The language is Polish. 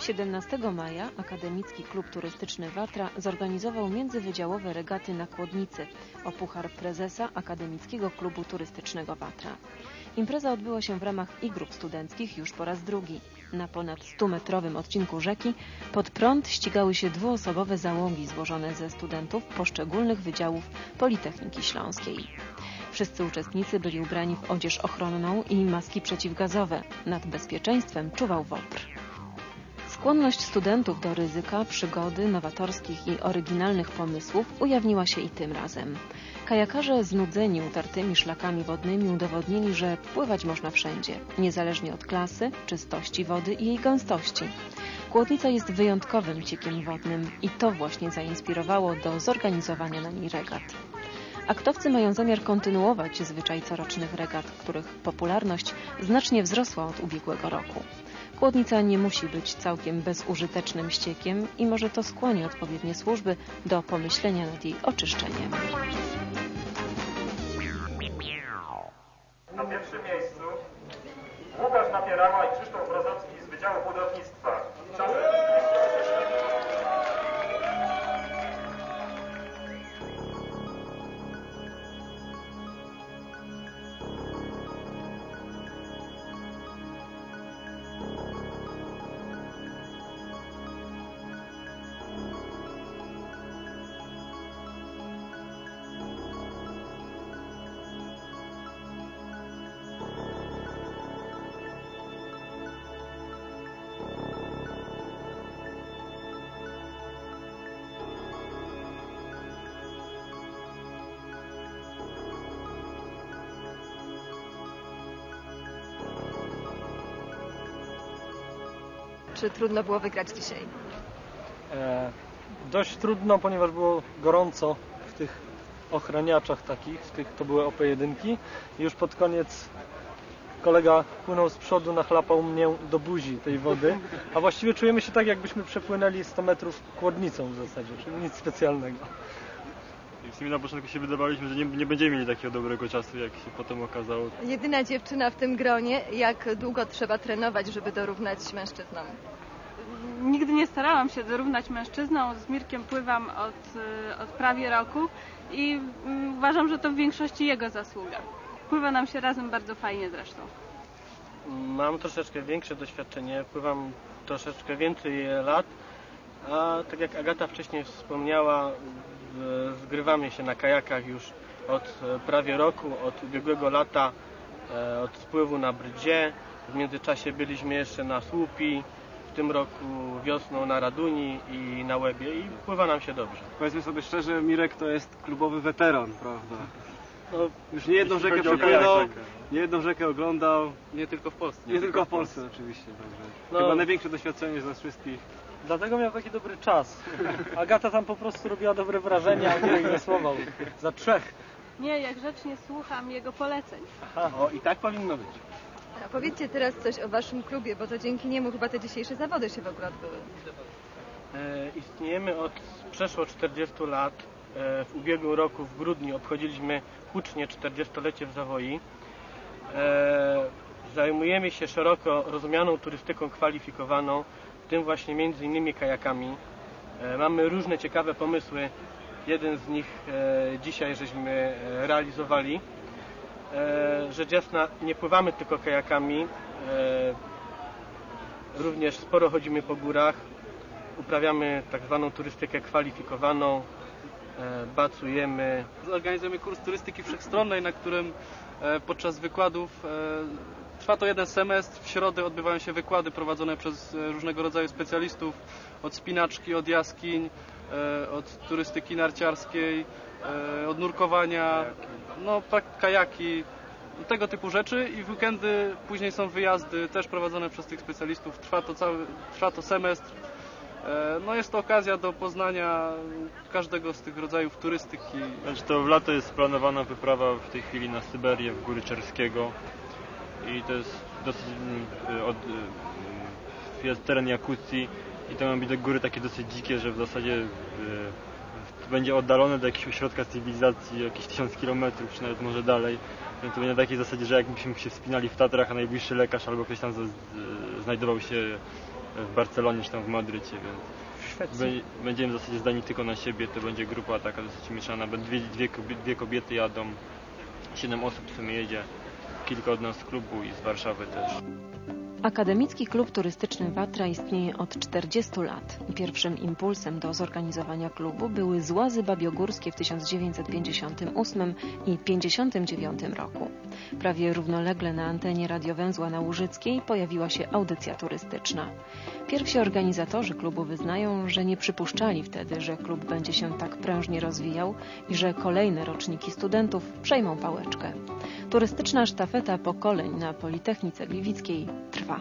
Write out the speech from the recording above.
17 maja Akademicki Klub Turystyczny Watra zorganizował międzywydziałowe regaty na Kłodnicy o Puchar Prezesa Akademickiego Klubu Turystycznego Watra. Impreza odbyła się w ramach Igrów Studenckich już po raz drugi. Na ponad 100-metrowym odcinku rzeki pod prąd ścigały się dwuosobowe załogi złożone ze studentów poszczególnych wydziałów Politechniki Śląskiej. Wszyscy uczestnicy byli ubrani w odzież ochronną i maski przeciwgazowe. Nad bezpieczeństwem czuwał WOPR. Skłonność studentów do ryzyka, przygody, nowatorskich i oryginalnych pomysłów ujawniła się i tym razem. Kajakarze znudzeni utartymi szlakami wodnymi udowodnili, że pływać można wszędzie, niezależnie od klasy, czystości wody i jej gęstości. Kłodnica jest wyjątkowym ciekiem wodnym i to właśnie zainspirowało do zorganizowania na niej regat. Aktowcy mają zamiar kontynuować zwyczaj corocznych regat, których popularność znacznie wzrosła od ubiegłego roku. Kłodnica nie musi być całkiem bezużytecznym ściekiem i może to skłoni odpowiednie służby do pomyślenia nad jej oczyszczeniem. Na pierwszym miejscu Łukasz Napierała i Krzysztof Brozowski z Wydziału Budownictwa. Czy trudno było wygrać dzisiaj? E, dość trudno, ponieważ było gorąco w tych ochraniaczach takich, w tych to były OP1 i już pod koniec kolega płynął z przodu, nachlapał mnie do buzi tej wody, a właściwie czujemy się tak, jakbyśmy przepłynęli 100 metrów kłodnicą w zasadzie, czyli nic specjalnego. I w sumie na początku się wydawaliśmy, że nie, nie będziemy mieli takiego dobrego czasu, jak się potem okazało. Jedyna dziewczyna w tym gronie. Jak długo trzeba trenować, żeby dorównać mężczyznom? Nigdy nie starałam się dorównać mężczyznom. Z Mirkiem pływam od, y, od prawie roku i mm, uważam, że to w większości jego zasługa. Pływa nam się razem bardzo fajnie zresztą. Mam troszeczkę większe doświadczenie, pływam troszeczkę więcej lat, a tak jak Agata wcześniej wspomniała, zgrywamy się na kajakach już od e, prawie roku, od ubiegłego lata, e, od spływu na Brdzie. W międzyczasie byliśmy jeszcze na Słupi, w tym roku wiosną na Raduni i na Łebie i pływa nam się dobrze. Powiedzmy sobie szczerze, Mirek to jest klubowy weteran, prawda? No, Już nie jedną rzekę przepłynął, nie jedną rzekę oglądał, Nie tylko w Polsce. nie tylko w Polsce oczywiście, także No. chyba największe doświadczenie z nas wszystkich. Dlatego miał taki dobry czas. Agata tam po prostu robiła dobre wrażenie, a nie ignosował. Za trzech. Nie, jak grzecznie słucham jego poleceń. O, i tak powinno być. A powiedzcie teraz coś o waszym klubie, bo to dzięki niemu chyba te dzisiejsze zawody się w ogóle odbyły. E, istniejemy od przeszło 40 lat. E, w ubiegłym roku w grudniu obchodziliśmy hucznie 40-lecie w Zawoi. E, zajmujemy się szeroko rozumianą turystyką kwalifikowaną, tym właśnie między innymi kajakami. E, mamy różne ciekawe pomysły. Jeden z nich e, dzisiaj żeśmy e, realizowali. E, rzecz jasna, nie pływamy tylko kajakami. Również sporo chodzimy po górach. Uprawiamy tak zwaną turystykę kwalifikowaną. Bacujemy. Zorganizujemy kurs turystyki wszechstronnej, na którym podczas wykładów trwa to jeden semestr. W środę odbywają się wykłady prowadzone przez e, różnego rodzaju specjalistów od spinaczki, od jaskiń, e, od turystyki narciarskiej, e, od nurkowania, no kajaki, tego typu rzeczy i w weekendy później są wyjazdy też prowadzone przez tych specjalistów. Trwa to cały, trwa to semestr. No jest to okazja do poznania każdego z tych rodzajów turystyki. Znaczy to w lato jest planowana wyprawa w tej chwili na Syberię, w góry Czerskiego. I to jest dosyć mm, od, mm, jest teren Jakucji i to mają być te góry takie dosyć dzikie, że w zasadzie y, będzie oddalone do jakiegoś ośrodka cywilizacji jakieś tysiąc kilometrów, czy nawet może dalej. Więc to będzie na takiej zasadzie, że jakbyśmy się wspinali w Tatrach, a najbliższy lekarz albo ktoś tam znajdował się w Barcelonie czy tam w Madrycie, więc Szwecji. Będziemy w zasadzie zdani tylko na siebie, to będzie grupa taka dosyć mieszana, dwie, dwie, dwie kobiety jadą, siedem osób w sumie jedzie, kilka od nas klubu i z Warszawy też. Akademicki Klub Turystyczny Watra istnieje od 40 lat. Pierwszym impulsem do zorganizowania klubu były złazy babiogórskie w 1958 i 1959 roku. Prawie równolegle na antenie radiowęzła na Łużyckiej pojawiła się audycja turystyczna. Pierwsi organizatorzy klubu wyznają, że nie przypuszczali wtedy, że klub będzie się tak prężnie rozwijał i że kolejne roczniki studentów przejmą pałeczkę. Turystyczna sztafeta pokoleń na Politechnice Gliwickiej trwa.